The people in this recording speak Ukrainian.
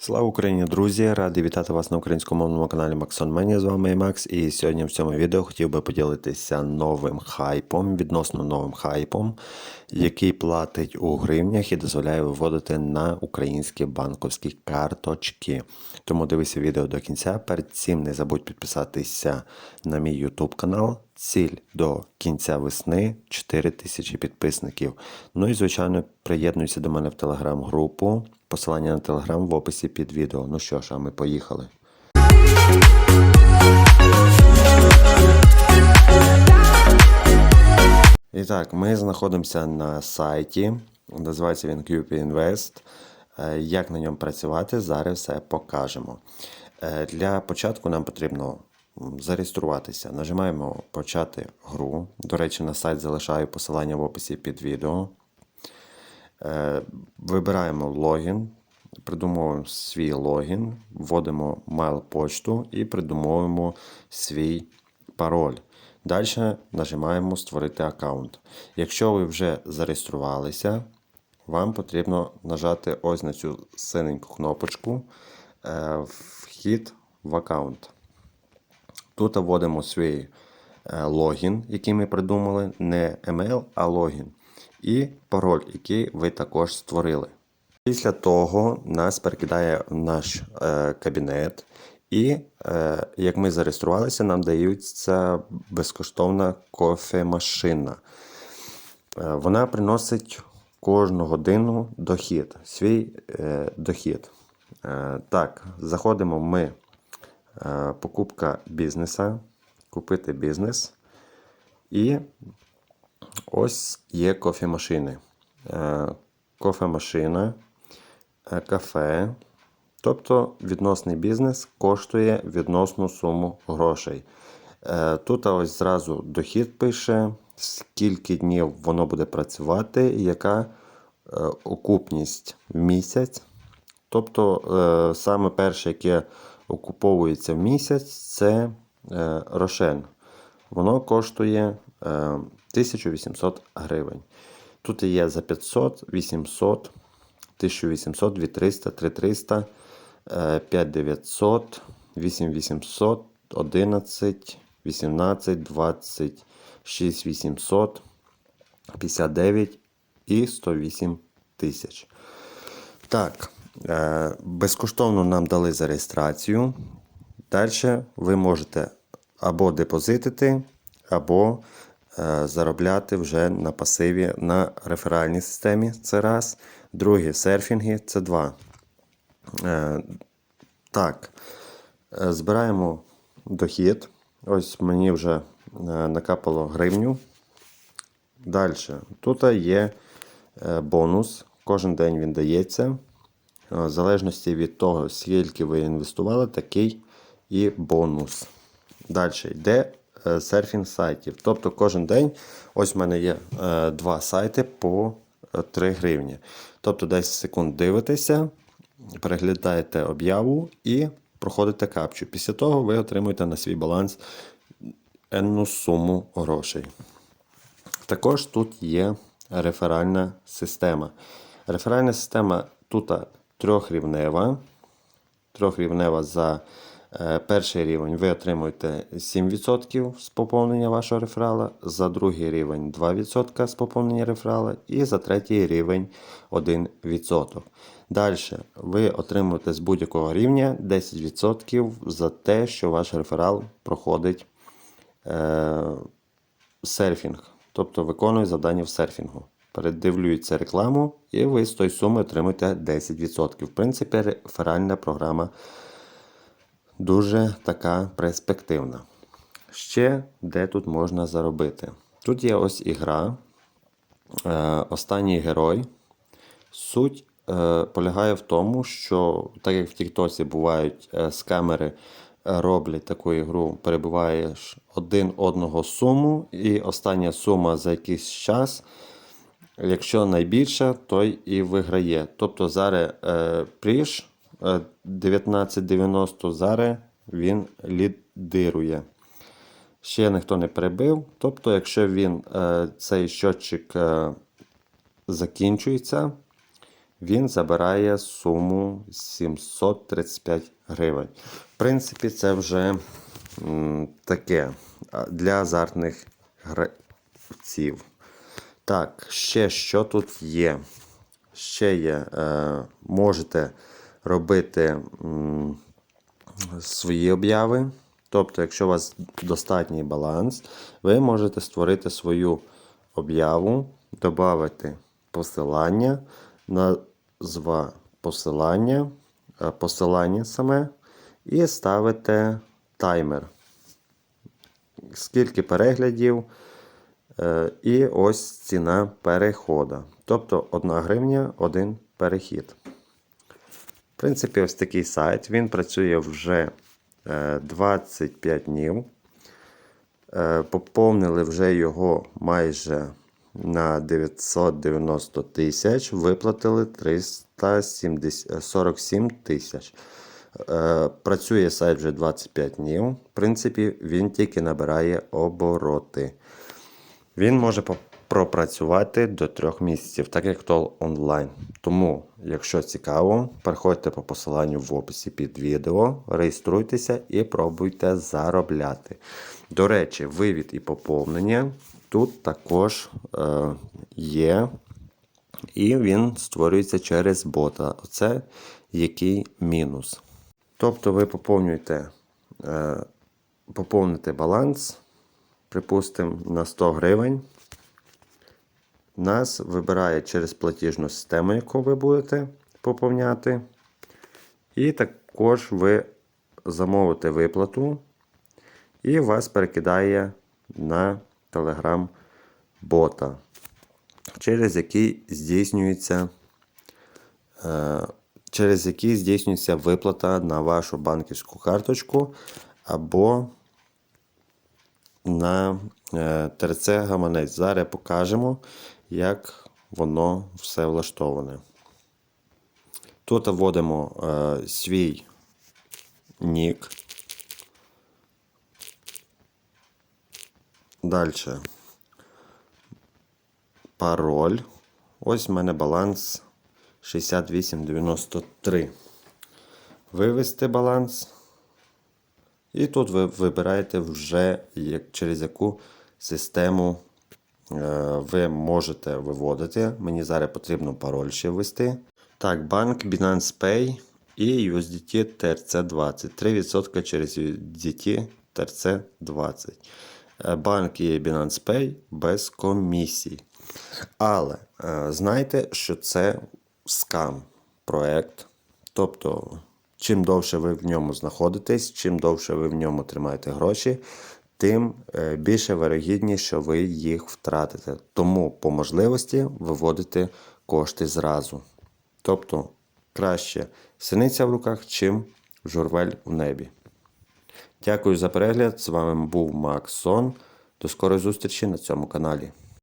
Слава Україні, друзі! Радий вітати вас на українськомовному каналі Максон Мені. З вами Макс. І сьогодні в цьому відео хотів би поділитися новим хайпом, відносно новим хайпом, який платить у гривнях і дозволяє виводити на українські банковські карточки. Тому дивися відео до кінця. Перед цим не забудь підписатися на мій YouTube канал. Ціль до кінця весни 4 тисячі підписників. Ну і звичайно, приєднуйся до мене в телеграм-групу. Посилання на телеграм в описі під відео. Ну що ж, а ми поїхали. І так, ми знаходимося на сайті. Називається він QP Invest. Е, Як на ньому працювати, зараз все покажемо. Е, Для початку нам потрібно зареєструватися. Нажимаємо почати гру. До речі, на сайт залишаю посилання в описі під відео. Е, Вибираємо логін, придумовуємо свій логін, вводимо mail-почту і придумовуємо свій пароль. Далі нажимаємо Створити аккаунт. Якщо ви вже зареєструвалися, вам потрібно нажати ось на цю синеньку кнопочку е, Вхід в аккаунт. Тут вводимо свій е, логін, який ми придумали, не email, а логін. І пароль, який ви також створили. Після того нас перекидає в наш е, кабінет, і е, як ми зареєструвалися, нам дається безкоштовна кофемашина. Е, Вона приносить кожну годину дохід, свій е, дохід. Е, так, заходимо ми. Е, покупка бізнеса, купити бізнес. І ось є кофемашини. Е, Кофемашина, е, кафе. Тобто відносний бізнес коштує відносну суму грошей. Е, Тут ось зразу дохід пише, скільки днів воно буде працювати, яка окупність в місяць. Тобто саме перше, яке окуповується в місяць, це рошен. Воно коштує 1800 гривень. Тут є за 500, 800, 1800, 2300, 3300, е, 5900, 8800, 11, 18, 20, 6800, 59 і 108 тисяч. Так, е, безкоштовно нам дали за реєстрацію. Далі ви можете або депозитити, або е, заробляти вже на пасиві на реферальній системі. Це раз. Друге серфінги це два. Е, так, е, збираємо дохід. Ось мені вже е, накапало гривню. Далі. Тут є е, бонус. Кожен день він дається. Е, В залежності від того, скільки ви інвестували, такий і бонус. Далі йде е, серфінг сайтів. Тобто кожен день, ось в мене є е, два сайти по е, 3 гривні. Тобто 10 секунд дивитеся, переглядаєте об'яву і проходите капчу. Після того ви отримуєте на свій баланс енну суму грошей. Також тут є реферальна система. Реферальна система тут трьохрівнева. Трьохрівнева за е, перший рівень ви отримуєте 7% з поповнення вашого реферала, за другий рівень 2% з поповнення реферала і за третій рівень 1%. Далі ви отримуєте з будь-якого рівня 10% за те, що ваш реферал проходить е, серфінг, тобто виконує завдання в серфінгу. Передивлюється рекламу, і ви з тої суми отримуєте 10%. В принципі, реферальна програма дуже така перспективна. Ще де тут можна заробити? Тут є ось ігра, е, останній герой. Суть е, полягає в тому, що так як в Тіктоці бувають е, з камери, е, роблять таку ігру, перебуваєш один одного суму, і остання сума за якийсь час. Якщо найбільша, той і виграє. Тобто зараз е, Пріж 1990 зараз він лідирує. Ще ніхто не перебив. Тобто, якщо він, е, цей щотчик е, закінчується, він забирає суму 735 гривень. В принципі, це вже таке для азартних гравців. Так, ще що тут є? Ще є, е, можете робити свої обяви. Тобто, якщо у вас достатній баланс, ви можете створити свою об'яву, додати посилання, назва посилання, е, посилання саме, і ставите таймер. Скільки переглядів, Е, І ось ціна переходу. Тобто 1 гривня, 1 перехід. В принципі, ось такий сайт. Він працює вже е, 25 днів. Е, Поповнили вже його майже на 990 тисяч, виплатили 347 тисяч. Е, Працює сайт вже 25 днів. В принципі, він тільки набирає обороти. Він може по- пропрацювати до трьох місяців, так як то онлайн. Тому, якщо цікаво, переходьте по посиланню в описі під відео, реєструйтеся і пробуйте заробляти. До речі, вивід і поповнення тут також е, є. І він створюється через бота. Оце який мінус. Тобто ви поповнюєте, е, поповните баланс, припустимо, на 100 гривень. Нас вибирає через платіжну систему, яку ви будете поповняти. І також ви замовите виплату, і вас перекидає на Telegram бота, через який здійснюється. е, Через який здійснюється виплата на вашу банківську карточку або на е, ТРЦ гаманець. Зараз покажемо, як воно все влаштоване. Тут вводимо е, свій нік. Далі. Пароль. Ось в мене баланс 6893. Вивести баланс. І тут ви вибираєте вже як, через яку систему ви можете виводити. Мені зараз потрібно пароль ще ввести. Так, банк Binance Pay і USDT TRC20. 3% через USDT TRC20. Е, Банк є Binance Pay без комісій. Але е, знайте, що це скам проект. Тобто, чим довше ви в ньому знаходитесь, чим довше ви в ньому тримаєте гроші, тим е, більше вирогідність, що ви їх втратите. Тому по можливості виводити кошти зразу. Тобто краще синиця в руках, чим журвель у небі. Дякую за перегляд. З вами був Макс Сон. До скорої зустрічі на цьому каналі.